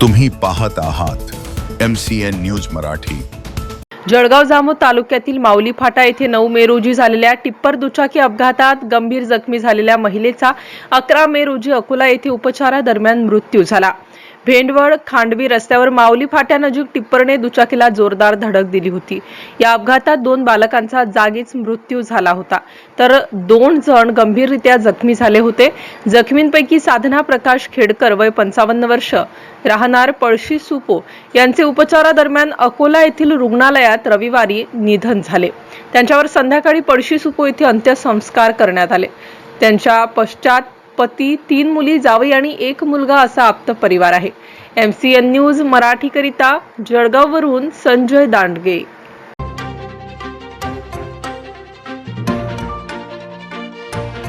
तुम्ही पाहत आहात M C N news Marathi. Jalgaon Jamod तालुक्यातील माऊली फाटा येथे नऊ मे रोजी झालेल्या टिप्पर दुचाकी अपघातात गंभीर जखमी झालेल्या महिलेचा अकरा मे रोजी अकोला येथे उपचारादरम्यान मृत्यू झाला. भेंडवळ खांडवी रस्त्यावर माऊली फाट्यानजीक टिप्परने दुचाकीला जोरदार धडक दिली होती. या अपघातात दोन बालकांचा जागीच मृत्यू झाला होता. तर दोन जण गंभीररित्या जखमी झाले होते. जखमींपैकी साधना प्रकाश खेडकर वय पंचावन्न वर्ष राहणार पळशी सुपो यांचे उपचारादरम्यान अकोला येथील रुग्णालयात रविवारी निधन झाले. त्यांच्यावर संध्याकाळी पळशी सुपो येथे अंत्यसंस्कार करण्यात आले. त्यांच्या पश्चात पती तीन मुली जावई आणि एक मुलगा असा आप्त परिवार आहे. एम सी एन न्यूज मराठीकरिता जळगाववरून संजय दांडगे.